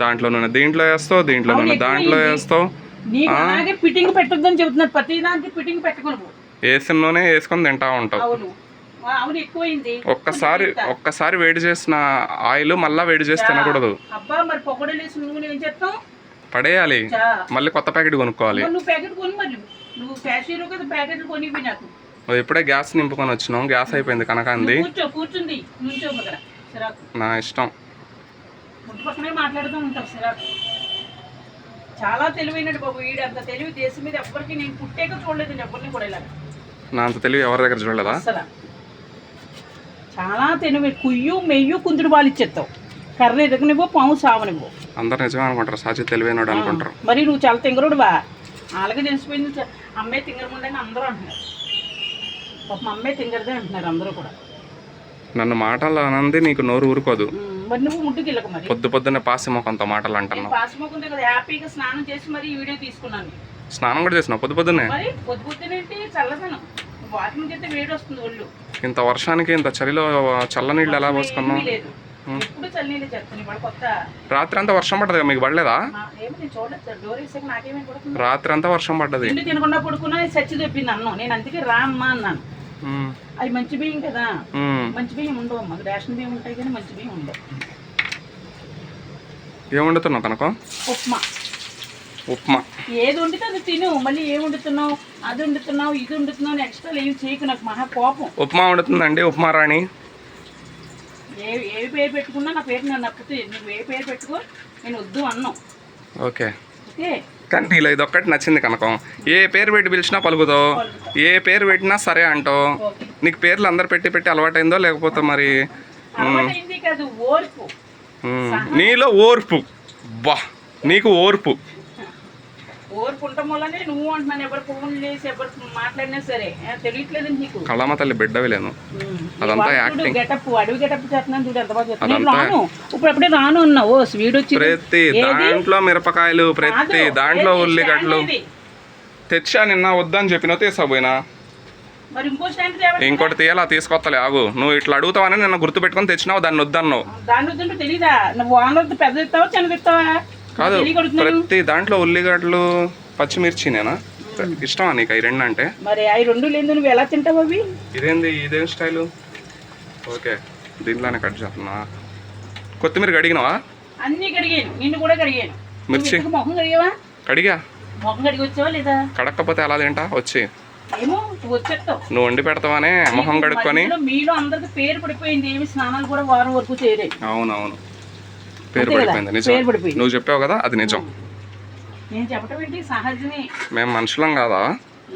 దాంట్లో నూనె. దీంట్లో వేస్తావు దీంట్లో నూనె. దాంట్లో. వేస్తావు. నీకు అలాగే ఫిట్టింగ్ పెట్టొద్దని చెబుతున్నారు. ప్రతి దానికి ఫిట్టింగ్ పెట్టుకోను వేసిన నూనె వేసుకొని తింటా ఉంటావు. ఒక్కసారి ఒక్కసారి వేడి చేసిన ఆయిల్ మళ్ళా వేడి చేసి తినకూడదు. పడేయాలి. మళ్ళీ కొత్త ప్యాకెట్ కొనుక్కోవాలి. ఇప్పుడే గ్యాస్ నింపుకొని వచ్చినాం గ్యాస్ అయిపోయింది కనకాంది. నా ఇష్టం. పక్కనే మాట్లాడుతూ ఉంటావు సిరాకు. చాలా తెలివైనడు బాబు వీడు అంత తెలివి దేశం మీద ఎవ్వరికి నేను పుట్టాక చూడలేదు ఎవరిని కూడా ఇలాగ. నా అంత తెలివి ఎవరి దగ్గర చూడలేదా? అసలు చాలా తెలివి. కుయ్యు మెయ్యు కుందుడు బాలు ఇచ్చేస్తావు. కర్ర ఎదగనివ్వు పాము సావనివ్వు. అందరు నిజమే అనుకుంటారు. సాచి తెలివైనడు అనుకుంటారు. మరి నువ్వు చాలా తింగరుడు బా. అలాగే తెలిసిపోయింది. అమ్మాయి తింగరముండని అందరూ అంటున్నారు. పాపం అమ్మాయి తింగరదే అంటున్నారు అందరూ కూడా. నన్ను మాటలు అనంది నీకు నోరు ఊరుకోదు. మరి నువ్వు ముట్టుకు వెళ్ళకు మరి. పొద్దు పొద్దున్నే పాసిమో కొంత మాటలు నేను అంటున్నావు పాసిపోకుంటే కదా హ్యాపీగా స్నానం చేసి మరి ఈ వీడియో తీసుకున్నాను. స్నానం కూడా చేసినావు పొద్దు పొద్దున్నే? మరి పొద్దు పొద్దునేంటి చల్లదనం. వాకింగ్ చేస్తే వేడి వస్తుంది ఒళ్ళు. ఇంత వర్షానికి ఇంత చలిలో చల్లనీళ్ళు ఎలా పోసుకున్నావు? ఏమీ లేదు. ఎప్పుడు చల్లనీళ్ళు చేస్తాను ఇవాళ కొత్త. రాత్రి అంతా వర్షం పడ్డది మీకు? పడలేదా? నా- ఏమో నేను చూడలేదు సార్. డోర్ వేసాక నాకేమీ పడుతుంది. రాత్రి అంతా వర్షం పడ్డది. తినకుండా పడుకున్నా చచ్చి తెప్పింది అన్నం. నేను అందుకే రా అమ్మా అన్నాను. అది మంచి బియ్యం కదా. మంచి బియ్యం ఉండవు. అమ్మ రేషన్ బియ్యం ఉంటాయి కానీ మంచి బియ్యం ఉండవు. ఏం వండుతున్నావు కనుక ఉప్మా. ఉప్మా. ఏది వండితే అది తిను. మళ్ళీ ఏం వండుతున్నావు? అది వండుతున్నావు? ఇది వండుతున్నావు? ఎక్స్ట్రా ఏం చేయకు. నాకు మహా కోపం. ఉప్మా వండుతుందండి. ఉప్మా రాణి. ఏ ఏ పేరు పెట్టుకున్నా నా పేరు నన్ను నప్పితే నువ్వు ఏ పేరు పెట్టుకో. నేను వద్దు అన్నాం. ఓకే. ఓకే? కానీ నీలో ఇది ఒక్కటి నచ్చింది కనకం. ఏ పేరు పెట్టి పిలిచినా పలుకుతావు ఏ పేరు పెట్టినా సరే అంటావు నీకు పేర్లు అందరు పెట్టి పెట్టి అలవాటైందో లేకపోతే మరి నీలో ఓర్పు. బా నీకు ఓర్పు. ఓర్పు ఉండటం వల్లనే నువ్వు అంటున్నాను ఎవరు ఫోన్ చేసి ఎవరు మాట్లాడినా సరే. తెలియట్లేదు నీకు. కళామ తల్లి బిడ్డవి లేను అదంతా యాక్టింగ్. గెటప్ అడవి గెటప్ చేస్తున్నాను చూడు ఎంత బాగా చేస్తున్నాను. నేను అదంతా- రాను. ఇప్పుడు అప్పుడే రాను అన్నా. ఓ స్వీడ్ వచ్చి ప్రతి దాంట్లో మిరపకాయలు ప్రతి దాంట్లో ఉల్లిగడ్డలు. తెచ్చా నిన్న వద్దని చెప్పిన తీసపోయినా ఇంకోటి తీయాలా? తీసుకొత్తలే ఆగు. నువ్వు ఇట్లా అడుగుతావని నిన్న గుర్తు పెట్టుకొని తెచ్చినావు దాన్ని వద్దన్నావు. దాని వద్దంటే తెలీదా? నువ్వు వానర్ పెద్ద ఇస్తావా చిన్నది ఇస్తావా? కాదు ప్రతి దాంట్లో ఉల్లిగడ్డలు పచ్చిమిర్చి నేనా ఇష్టమా నీకు ఈ రెండు అంటే మరి అవి రెండు లేదు నువ్వు ఎలా తింటావు అవి? ఇదేంది? ఇదేం స్టైలు? ఓకే దీంట్లోనే కట్ చేస్తున్నా. కొత్తిమీర కడిగినావా? అన్నీ కడిగాను నిన్ను కూడా కడిగాను. మిర్చి. మొహం కడిగావా? కడిగా. మొహం కడిగి వచ్చావా లేదా? కడక్కపోతే ఎలా తింటా? వచ్చి. నువ్వు వండి పెడతావనే? మొహం కడుక్కొని? మీలో అందరికి పేరు పడిపోయింది. ఏమి స్నానాలు కూడా వారం వరకు చేయలే అవునవును. పేరు? పడిపోయింది నిజం. నువ్వు చెప్పావు కదా అది నిజం. నేను చెప్పడం ఏంటి? సహజమే. మేము మనుషులం కాదా?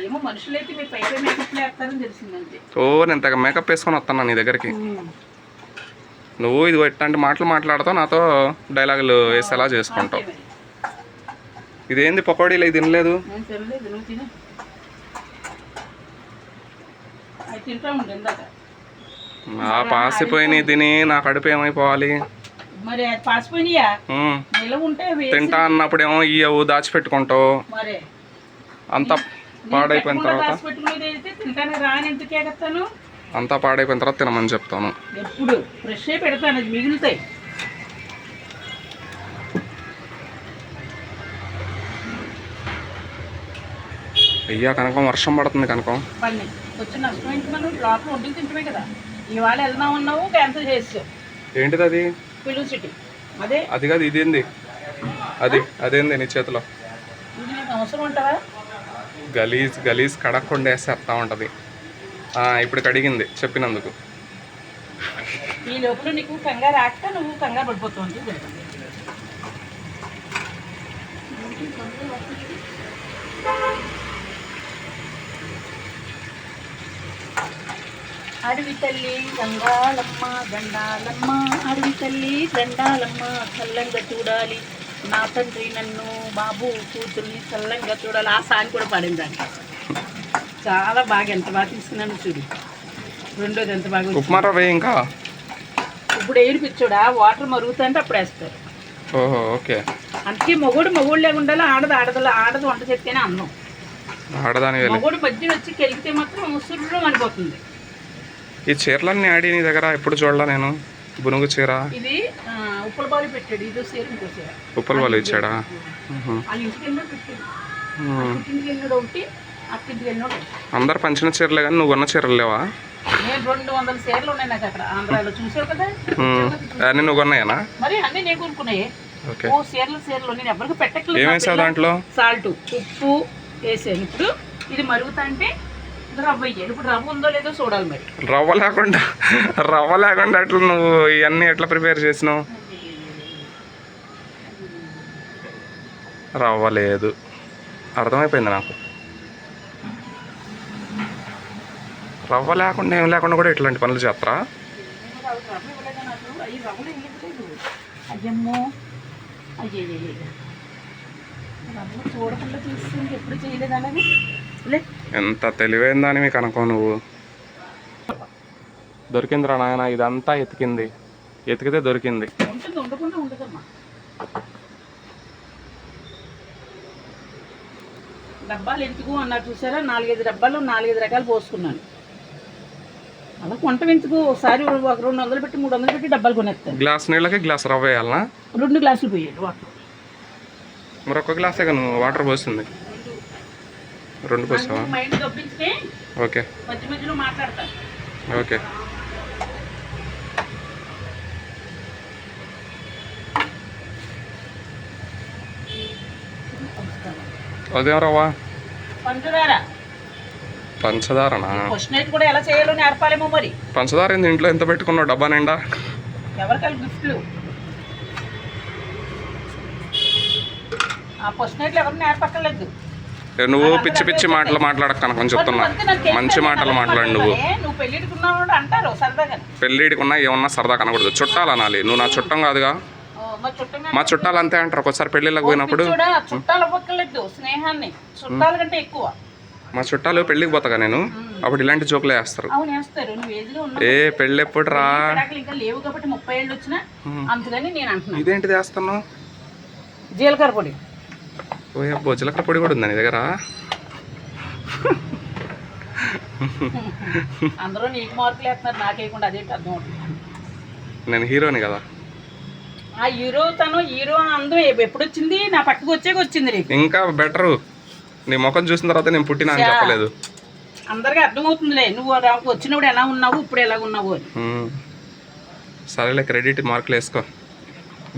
ఏమో మనుషులైతే మీరు పై పై మేకప్ వేస్తారని ఓ నేను తెగ మేకప్ వేసుకొని వస్తాను నీ దగ్గరికి. నువ్వు ఇది ఎట్లాంటి మాటలు మాట్లాడతావు నాతో డైలాగులు వేసేలా చేసుకుంటావు. ఇదేంది పకోడీలు? ఇది తినలేదు? పాసిపోయినాయి తిని నా కడుపు ఏమైపోవాలి? మరి పాసిపోయినాయా? నిలవ ఉంటే తింటా అన్నప్పుడేమో ఇయ్యవు దాచిపెట్టుకుంటావు. మరి. అంతా పాడైపోయిన తర్వాత అంతా పాడైపోయిన తర్వాత తినమని చెప్తాను. ఎప్పుడు? ఫ్రెష్ పెడతాను అది మిగులుతాయి. అయ్యా కనకం వర్షం పడుతుంది కనకం. వచ్చి నష్టం ఏంటి మనం? లోపల వండుకు తింటమే కదా. ఇవాళ వెళ్దాం ఉన్నావు క్యాన్సిల్ చేసావు ఏంటిది అది అదే? అది కాదు ఇదేంది? అది అదేంది నీ చేతిలో? అవసరం ఉంటావా గలీజ్ గలీజ్ కడక్కుండా వేసేస్తా ఉంటుంది. ఇప్పుడు కడిగింది చెప్పినందుకు. ఈ లోపల నీకు కంగారు ఆక నువ్వు కంగారు పడిపోతుంది అడవి తల్లి గంగాళమ్మ గండాలమ్మ అడవి తల్లి గండాలమ్మ చల్లంగా చూడాలి. నా తండ్రి నన్ను బాబు కూతుర్ని చల్లంగా చూడాలి. ఆ సాంగ్ కూడా పాడింది దాంట్లో చాలా బాగా ఎంత బాగా తీసుకున్నాను చూడు. రెండోది ఎంత బాగా. ఉప్మా రవ్వ ఇంకా? ఇప్పుడు ఏడిపించుడా వాటర్ మరుగుతుంటే అప్పుడు వేస్తారు. ఓహో ఓకే. అందుకే మొగుడు మొగుడులే ఉండాలి ఆడది ఆడదల ఆడది వంట చెప్తేనే అందం ఆడదాని మొగుడు మధ్య వచ్చి కెలిగితే మాత్రం ముసురు అనిపోతుంది. ఈ చీరలన్నీ ఆడి నీ దగ్గర ఎప్పుడు చూడలా నేను? బునుగు చీర. ఇది ఆ, ఉప్పల బాలు పెట్టాడు. ఇది సేరు ఇంకో చీర. ఉప్పల వాళ్ళు ఇచ్చాడా. అందరు పంచిన చీరలే కానీ నువ్వు ఉన్న చీరలు లేవా? నేను రెండు వందల చీరలు ఉన్నాయి నాకు అక్కడ. ఆంధ్రాలో చూసావు కదా? మ్మ్. అన్నీ నువ్వు కొన్నాయనా? మరి అన్నీ నేను కొనుక్కున్నాయి. ఓకే. ఓ చీరలు చీరలు నేను ఎవరికి ఏం పెట్టట్లేదు వేసావు దాంట్లో? సాల్ట్ ఉప్పు వేసాను. ఇప్పుడు ఇది మరుగుతా అంటే రవ్వ వేయాలి ఇప్పుడు రవ్వ ఉందో లేదో చూడాలి మరి. రవ్వ లేకుండా రవ్వ లేకుండా అట్లా నువ్వు ఇవన్నీ ఎట్లా ప్రిపేర్ చేసినావు? రవ్వ లేదు. అర్థమైపోయింది నాకు? రవ్వ లేకుండా ఏం లేకుండా కూడా ఇట్లాంటి పనులు చేస్తారా? అయ్యమ్మో. అయ్యే చూడకుండా తీసుకుంటే ఎప్పుడు చేయలేదు అలాగే లే ఎంత తెలివైన దాని మీకు అనుకో నువ్వు. దొరికిందిరా నాయన ఇదంతా ఎతికింది. ఎతికితే దొరికింది. డబ్బాలు ఎందుకు అన్నారు చూసారా? నాలుగైదు డబ్బాలు నాలుగైదు రకాలు పోసుకున్నాను. అలా కొంట ఎందుకు? ఒకసారి ఒక రెండు వందలు పెట్టి మూడు వందలు పెట్టి డబ్బాలు కొనేస్తాను గ్లాస్ నీళ్ళకి గ్లాస్ రవ్వ వేయాలనా? రెండు గ్లాసులు పోయాడు వాటర్. మరి ఒక్క గ్లాసే నువ్వు వాటర్ పోస్తుంది రెండు దొప్పించుకే ఓకే. ఓకే. అదేం రవ్వ పంచదార. పంచదారనా? ఫస్ట్ నైట్ కూడా ఎలా చేయాలో నేర్పాలేమో మరి. పంచదార ఇంట్లో ఎంత పెట్టుకున్నావు? డబ్బా నిండా? ఎవరికాలి గిఫ్ట్లు? ఆ ఫస్ట్ నైట్లు ఎవరు నేర్పక్కర్లేదు. నువ్వు పిచ్చి పిచ్చి మాటలు మాట్లాడక కనుక చెప్తున్నా. మంచి మాటలు మాట్లాడు నువ్వు. సరదాగా. పెళ్ళిడికున్నా ఏమన్నా సరదా కనకూడదు చుట్టాలు అనాలి. నువ్వు నా చుట్టం కాదుగా. మా చుట్టాలు అంతే అంటారు. ఒకసారి పెళ్ళిళ్ళకి పోయినప్పుడు మా చుట్టాలు పెళ్ళికి పోతాగా నేను? అప్పుడు ఇలాంటి జోకులు వేస్తారు. ఏ పెళ్ళి ఎప్పుడు రా? ఇదేంటిది వేస్తున్నావు? జీలకర్ర పొడి. ఓ అబ్బో జీలకర్ర పొడి కూడా ఉందా నీ దగ్గర? అందరూ నీకు మార్కులు వేస్తున్నారు నాకేయకుండా అదేంటి అర్థం అవుతుంది? నేను హీరోని కదా. ఆ హీరో తను హీరో అందం ఎప్పుడు వచ్చింది? నా పక్కకు వచ్చాక వచ్చింది నీకు. ఇంకా బెటరు. నీ ముఖం చూసిన తర్వాత నేను పుట్టినా అని చెప్పలేదు. అందరికీ అర్థమవుతుందిలే నువ్వు రా- వచ్చినప్పుడు ఎలా ఉన్నావు ఇప్పుడు ఎలా ఉన్నావు అని. సరేలే క్రెడిట్ మార్కులు వేసుకో.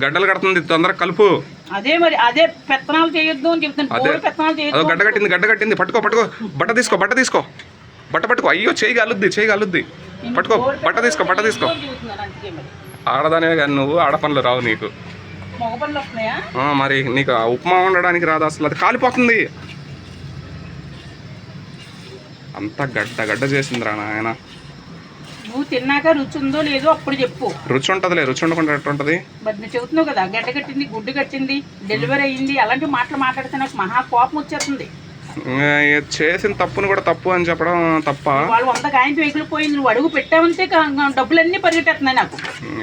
గడ్డలు కడుతుంది తొందరగా కలుపు. అదే మరి అదే పెత్తనాలు చేయొద్దు అని చెప్తాను అదే. పెత్తనాలు చేయొద్దు గడ్డ కట్టింది గడ్డ కట్టింది. పట్టుకో పట్టుకో. బట్ట తీసుకో బట్ట తీసుకో. బట్ట పట్టుకో. అయ్యో చేయి గాలుద్ది చేయి గాలుద్ది. పట్టుకో బట్ట తీసుకో బట్ట తీసుకో. ఆడదానే కానీ నువ్వు ఆడ పనులు రావు నీకు మరి నీకు ఆ ఉప్మా వండడానికి రాదు అసలు. అది కాలిపోతుంది. అంతా గడ్డ గడ్డ చేసిందిరా నాయన. నువ్వు తిన్నాక రుచి ఉందో లేదో అప్పుడు చెప్పు. రుచి ఉంటుందిలే రుచి ఉండకుండా ఎట్లుంటది? మరి నువ్వు చెబుతున్నావు కదా గడ్డ కట్టింది గుడ్డు కట్టింది డెలివరీ అయ్యింది అలాంటి మాటలు మాట్లాడితే నాకు మహా కోపం వచ్చేస్తుంది. చేసిన తప్పుని కూడా తప్పు అని చెప్పడం తప్ప? వాళ్ళు వంద కాయంతో ఎగిలిపోయింది నువ్వు అడుగు పెట్టావంటే కా- డబ్బులన్నీ పరిగెట్టేస్తున్నాయి నాకు.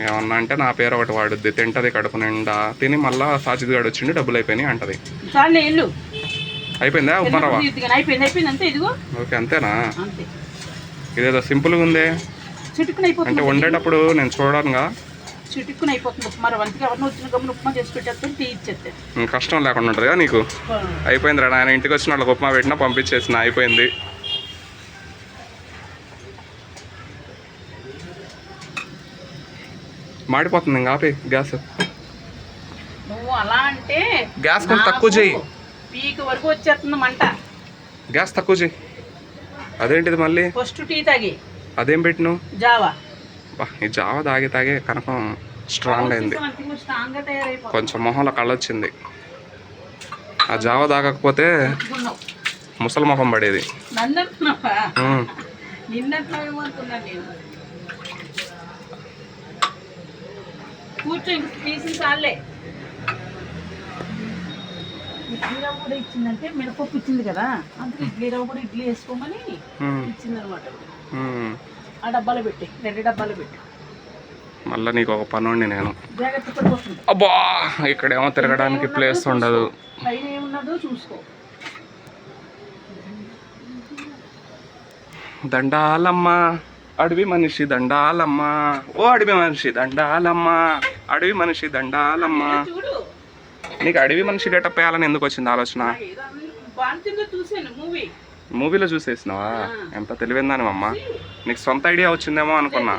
ఏమన్నా అంటే నా పేరు ఒకటి వాడుద్ది తింటది కడుపు నిండా. తిని మళ్ళా సాచిద్ గాడు వచ్చిండు డబ్బులు అయిపోయినాయి అంటది. చాలు అయిపోయిందా ఉప్మా రవ్వ అయిపోయింది అయిపోయింది అంతే ఇదిగో. ఓకే అంతేనా? అంతే. ఇదేదో సింపుల్గా ఉందే? చిటుక్కుని అంటే వండేటప్పుడు నేను చూడనుగా. చిటుక్కుని అయిపోతుంది ఉప్మా వంతకి ఎవరిని వచ్చిన గమ్మున ఉప్మా చేసి పెట్టేస్తాను టీ ఇచ్చేస్తాను కష్టం లేకుండా ఉంటుంది కదా నీకు అయిపోయింది రా ఆయన ఇంటికి వచ్చిన వాళ్ళకి ఉప్మా పెట్టినా పంపించేసిన అయిపోయింది. మాడిపోతుంది ఇంకా ఆపి గ్యాస్. నువ్వు అలా అంటే గ్యాస్ కొంచెం తక్కువ చేయి. పీక్ వరకు వచ్చేస్తుంది మంట. గ్యాస్ తక్కువ చేయి. అదేంటిది మళ్ళీ? ఫస్ట్ టీ తాగి. అదేం పెట్టిను జావా. ఈ జావ తాగి తాగే కనకం స్ట్రాంగ్ అయింది. స్ట్రాంగ్గా తయారైపోతుంది. కొంచెం మొహంలో కళ్ళొచ్చింది. ఆ జావ తాగకపోతే ముసలి మొహం పడేది. ఇడ్లీ రవ్వ కూడా ఇచ్చిందంటే మినపప్పు ఇచ్చింది కదా? అందుకే ఇడ్లీ రవ్వ కూడా ఇడ్లీ వేసుకోమని ఉమ్. ఆ డబ్బాలో పెట్టి రెండు డబ్బాలో పెట్టి. మళ్ళీ నీకు ఒక పనుండి నేను. జాగ్రత్త పడిపోతుంది అబ్బా ఇక్కడేమో తిరగడానికి ప్లేస్ ఉండదు. పైన దండాలమ్మ అడవి మనిషి దండాలమ్మ. ఓ అడవి మనిషి దండాలమ్మ అడవి మనిషి దండాలమ్మ. నీకు అడవి మనిషి గెటప్ వేయాలని ఎందుకు వచ్చింది ఆలోచన? చూసాను మూవీ. మూవీలో చూసేసినావా? ఎంత తెలివిందని అమ్మ నీకు సొంత ఐడియా వచ్చిందేమో అనుకున్నా.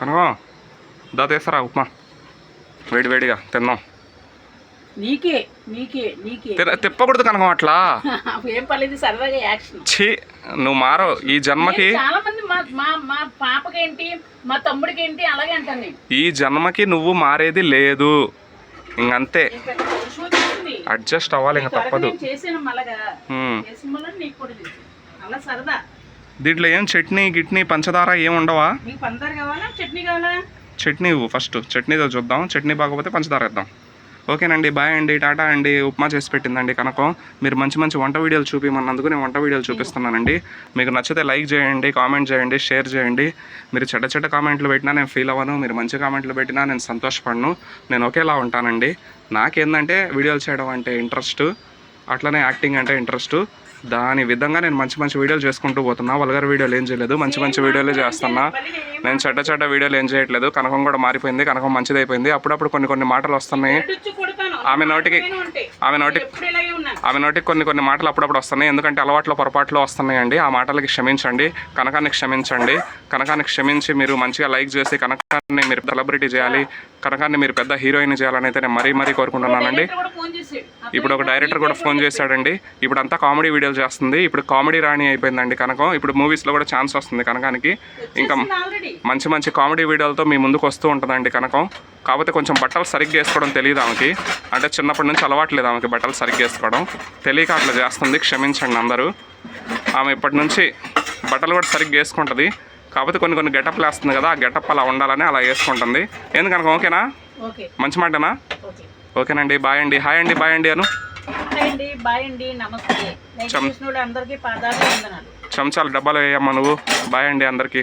కనుక దా తీసరా ఉప్మా. వేడి వేడిగా తిందాం నీకే నీకే నీకే. తిన తిప్పకూడదు కనకం అట్లా. ఏం పర్లేదు సరదాగా యాక్షన్. ఛీ నువ్వు మారో ఈ జన్మకి చాలా మంది మా మా మా పాపకేంటి మా తమ్ముడికి ఏంటి అలాగే అంటాను నేను. ఈ జన్మకి నువ్వు మారేది లేదు. ఇంకంతే అడ్జస్ట్ అవ్వాలి ఇంకా తప్పదు. దీంట్లో ఏం చట్నీ గిట్నీ పంచదార ఏం ఉండవా? చట్నీ ఫస్ట్. చట్నీతో చూద్దాం. చట్నీ బాగోకపోతే పంచదార వేద్దాం. ఓకేనండి బాయ్ అండి టాటా అండి ఉప్మా చేసి పెట్టిందండి కనకం. మీరు మంచి మంచి వంట వీడియోలు చూపించమన్నందుకు నేను వంట వీడియోలు చూపిస్తున్నానండి. మీకు నచ్చితే లైక్ చేయండి కామెంట్ చేయండి షేర్ చేయండి. మీరు చెడ్డ చెడ్డ కామెంట్లు పెట్టినా నేను ఫీల్ అవ్వను మీరు మంచి కామెంట్లు పెట్టినా నేను సంతోషపడను. నేను ఒకేలా ఉంటానండి. నాకేందంటే వీడియోలు చేయడం అంటే ఇంట్రెస్ట్. అట్లనే యాక్టింగ్ అంటే ఇంట్రెస్ట్. దాని విధంగా నేను మంచి మంచి వీడియోలు చేసుకుంటూ పోతున్నా. వల్గర్ వీడియోలు ఏం చేయలేదు. మంచి మంచి వీడియోలే చేస్తున్నా. నేను చెడ్డ చెడ్డ వీడియోలు ఏం చేయట్లేదు. కనకం కూడా మారిపోయింది. కనకం మంచిదైపోయింది. అప్పుడప్పుడు కొన్ని కొన్ని మాటలు వస్తున్నాయి. ఆమె నోటికి ఆమె ఉన్నాను. ఆమె నోటికి కొన్ని కొన్ని మాటలు అప్పుడప్పుడు వస్తున్నాయి. ఎందుకంటే అలవాట్లో పొరపాట్లు వస్తున్నాయండి. ఆ మాటలకి క్షమించండి. కనకాన్ని క్షమించండి. కనకాన్ని క్షమించి మీరు మంచిగా లైక్ చేసి కనకాన్ని మీరు సెలబ్రిటీ చేయాలి. కనకాన్ని మీరు పెద్ద హీరోయిన్ చేయాలని అయితే నేను మరీ మరీ కోరుకుంటున్నానండి. ఇప్పుడు ఒక డైరెక్టర్ కూడా ఫోన్ చేశాడండి. ఇప్పుడు అంతా కామెడీ వీడియోలు చేస్తుంది. ఇప్పుడు కామెడీ రాణి అయిపోయిందండి కనకం. ఇప్పుడు మూవీస్లో కూడా ఛాన్స్ వస్తుంది కనకానికి. ఇంకా మంచి మంచి కామెడీ వీడియోలతో మీ ముందుకు వస్తూ ఉంటుందండి కనకం. కాకపోతే కొంచెం బట్టలు సరిగ్గా వేసుకోవడం తెలియదు ఆమెకి. అంటే చిన్నప్పటి నుంచి అలవాట్లేదు ఆమెకి బట్టలు సరిగ్గా వేసుకోవడం. తెలియక అట్లా చేస్తుంది క్షమించండి అందరూ. ఆమె ఇప్పటి నుంచి బట్టలు కూడా సరిగ్గా వేసుకుంటుంది. కాకపోతే కొన్ని కొన్ని గెటప్లు వేస్తుంది కదా ఆ గెటప్ అలా ఉండాలని అలా వేసుకుంటుంది. ఎందుకనక ఓకేనా? ఓకే. మంచి మాటనా? ఓకే. ఓకేనండి బాయ్ అండి. హాయ్ అండి బాయ్ అండి అను. చెంచాలు డబ్బాలు వేయమ్మా నువ్వు. బాయ్ అండి అందరికీ.